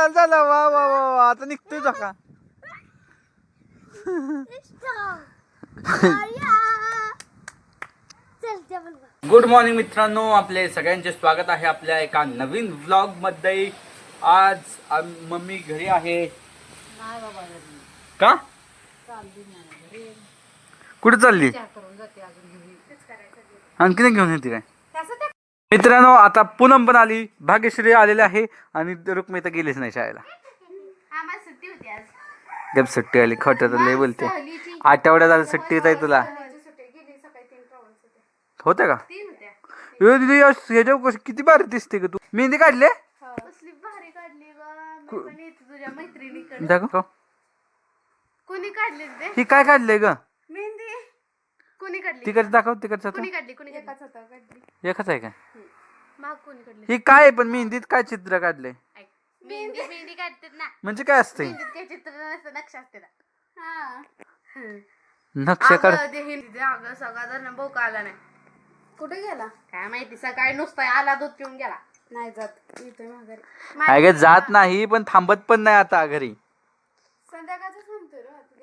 चाल झाला. वा वा वा वा. आता निघतोय झोका गुड मॉर्निंग मित्रांनो. आपले सगळ्यांचे स्वागत आहे आपल्या एका नवीन व्लॉगमध्ये. आज आम- मम्मी घरी आहे. का? कुठे चालली? आणखी नाही घेऊन येते काय? मित्रांनो आता पूनम पण आली. भाग्यश्री आलेली आहे आणि रुक्मिता गेलीच नाही शाळेला. आम्हाला सुट्टी होती आज. गप सुट्टी आली खोट लय बोलते. आठवड्यात आली सुट्टी येत आहे तुला होते. का? तीन होत्या. ए दीदी कशी किती भारी दिसते का तू. मेहंदी काढले? कसली भारी काढली ग. मी पण येते तुझ्या मैत्रिणीकडे. दाखव. कोणी काढली ते ही काय काढलंय ग? कोणी काढली? तिकडे दाखव कोणी काढली? कोणी एकाच होता काढली. एकच आहे काय माग कोणी काढली? ही काय आहे पण मेहंदीत काय चित्र काढलंय? ऐक, मेहंदी मेहंदी काढतात ना. म्हणजे काय असते मेहंदीत काही चित्र नसतं नक्षा असते ना. हा. नक्षा काढ अगं, ते हिंदी अगं सगळा जर बोका आला नाही. कुठे गेला? काय माहिती सकाळी नुसता आला दूध पिऊन गेला. नाही जात येतोय माघारी. जात नाही पण थांबत पण नाही आता घरी. संध्याकाळचा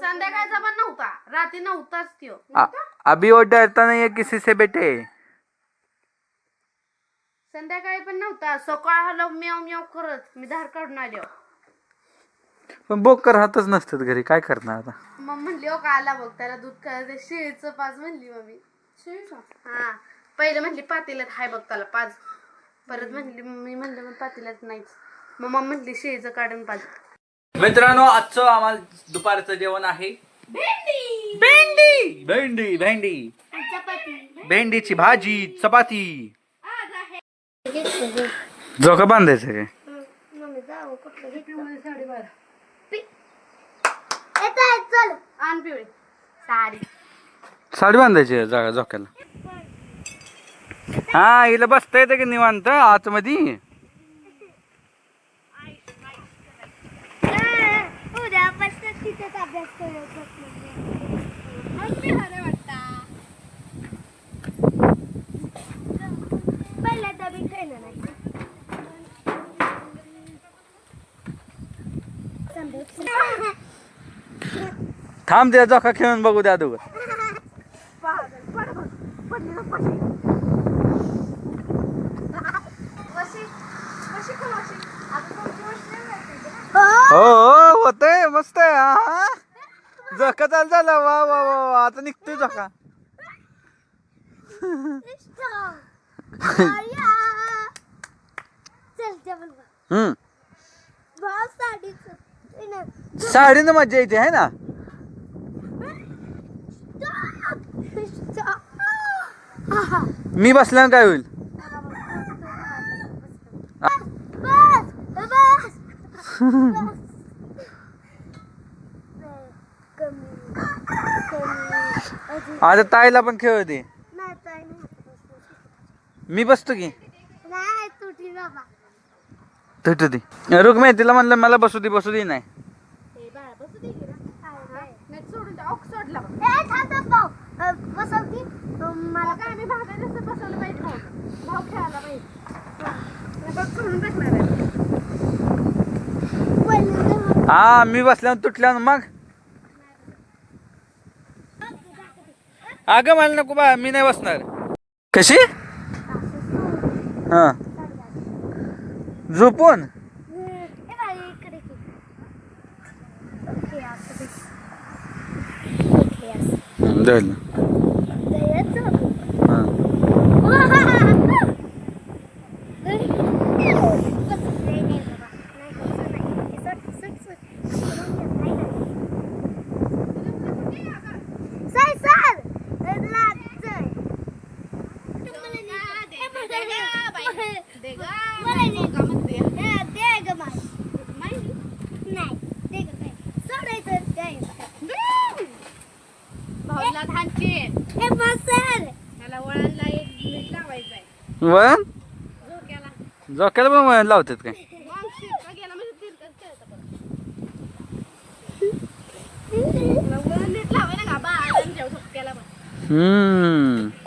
संध्याकाळचा पण नव्हता रात्री नव्हताच त्यो. आ- अभी वो डरता नहीं है किसी से बेटे। संध्याकाळी पण नव्हता. सकाळ आलो म्याव म्याव करत. मी धार काढून आलो पण बोकर राहतच नसतात घरी. काय करणार आता? मग म्हणली हो का आला बघ त्याला दूध करायचं शेळीचं पाच म्हणली मम्मी. हा. पहिलं म्हणली पातेल्यात हाय बघ त्याला पाच. परत म्हणली मी म्हणलं मग पातेल्यात नाहीच. मग मम्मी म्हणली शेळीचं काढून पाच. मित्रांनो आजचं आम्हाला दुपारचं जेवण आहे. भेंडी! भेंडी! भेंडी भेंडीची भाजी चपाती. झोका बांधायचं काय आण पिवळी. साडी. साडी बांधायची जागा झोक्याला हा हिला बसता येतं की निवांत आतमध्ये? तिथेच अभ्यास करायचा पहिला डबी खेळणार नाही थांब द्या झोका खेळून बघू द्या दोघं हो हो होतंय मस्त आहे हा, हा. झोका चाल झाला. वा वा वा वा. आता निघतोय झोका. चल जेवण हम्म. साडीनं येते आहे ना? मी बसल्यानं काय होईल? बस बस कमी कमी आता ताईला पण खेळ दे. नाही ताई नाही. मी बसतो की. नाही तुटी बाबा. तुटू दे. रुक्मे तिला म्हणलं मला बसू दे बसू दे नाही. हा मी बसल्यावर तुटल्यावर मग अगं मला नको बा मी नाही बसणार. कशी? हा. झोपून. धरलं. वन झोक्याला झोक्याला पण वळण लावतात काय मग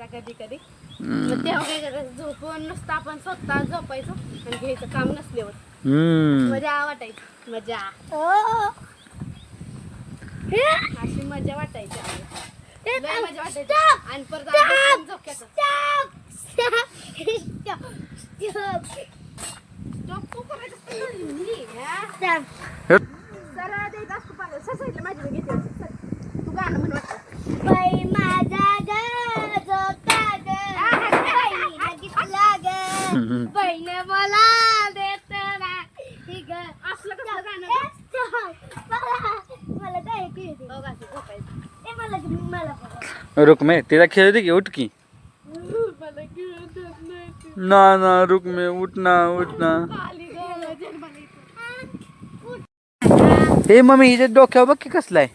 साडीचा कधी कधी मग तेव्हा काय करायचं झोपून नुसतं आपण स्वतः झोपायचो आणि घ्यायचं काम नसल्यावर हम्म मजा वाटायची मजा. अशी मजा वाटायची आम्हाला. ए, लय मजा वाटायची. आणि परत आपण झोक्याचं Stop. Stop. Stop. करायचं? Stop. जरा द्यायचं असतं पाहिलं. ससायला माझी घेते तू गाणं म्हण वाटतं बाई माझा ग झोका ग बाई बघितला ग हम्म. बहीण मला देत नाही ग असलं कसलं गाणं ए, stop. मला मला काय ऐकू येते हो, गाणं झोपायचं. ए मला मला बघा. रुक्मे तिला खेळ दे की उठ की मला खेळत येत नाही ते. ना ना रुक्मे उठ ना उठ ना खाली गं, जन्माला येतो. हे मम्मी हिच्या डोक्यावर बघ की कसलं आहे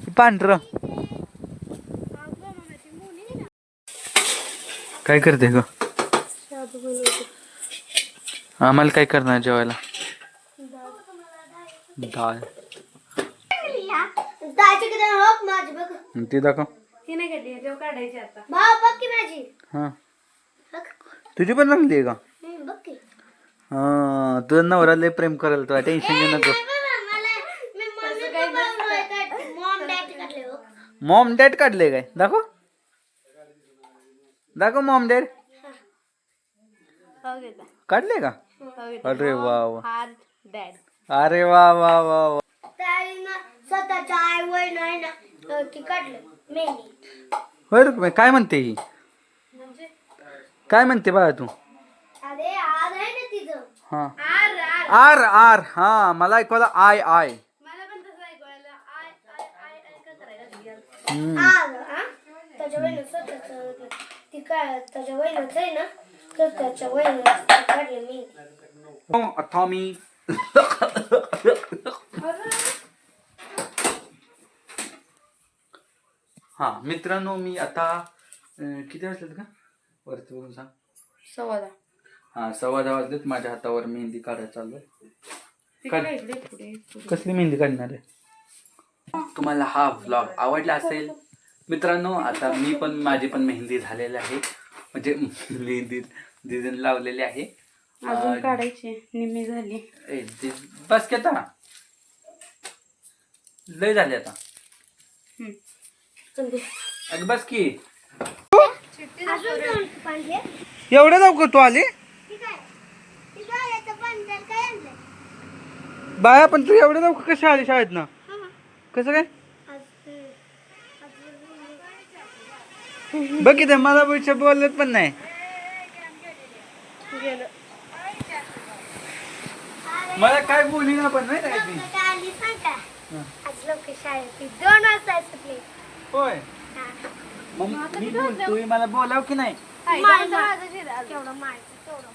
हे पांढरं काय करते ग आम्हाला काय करणार जेवायला? डाळ दाजी किती हो माझी बघ ती दाखव. ती नाही काढायची आता बघ की माझी हा. तुझी पण आहे का? बघ की हा तुझा नवरा लय प्रेम करायला तुला टेन्शन घेऊ नको. मॉम डॅड काढले हो काय? दाखव. दाखव मॉम डॅड. हो काढले का? हो अरे वा वा. डॅड अरे वा वा वा वा. त्याने स्वतःच्या आई वय नाही ना तर ती काढलं? मेहंदी. होय रुक्मे काय म्हणते ही? काय म्हणते बाळा तू? अरे आज आहे ना तिचं. हा. R R. आर आर हा मला ऐकवायला आय आय. मला पण तसं ऐकवायला आय आय आय आय का करायला लागली? हम्म. आज हा? त्याच्या वहिनं स्वतःच ती काय त्याच्या वहिनंच आहे ना वहिनं काढलं मी अथॉमी हा मित्रांनो मी आता अं, किती वाजलेत का वरती बघून सांग. सव्वा दहा. हा सव्वा दहा वाजलेत. माझ्या हातावर मेहंदी काढायला चाललोय. काढ. इकडे, इकडे, पुढे, पुढे. कसली मेहंदी काढणार आहे? तुम्हाला हा व्लॉग आवडला असेल? मित्रांनो आता मी पण माझी पण मेहंदी झालेली आहे. म्हणजे मेहंदी डिझाईन लावलेली आहे. अजून काढायची निम्मी झाली. ए, बस की आता. लय झाले आता. अगं बस की. अजून दोन पांढरे एवढं लवकर तू आली? बाया पण तू एवढं लवकर कशी आली शाळेत ना कसं काय? बघ मला पैसे बोलत पण नाही. गेलं. मला काय बोली ना पण नाही काय ती? काय आली सांगता आज लोक शाळेत दोन वाजता सुटले होय. मग मी बोलतोय मला बोलाव की नाही. माझं शिरा. केवढं मारायचं तेवढं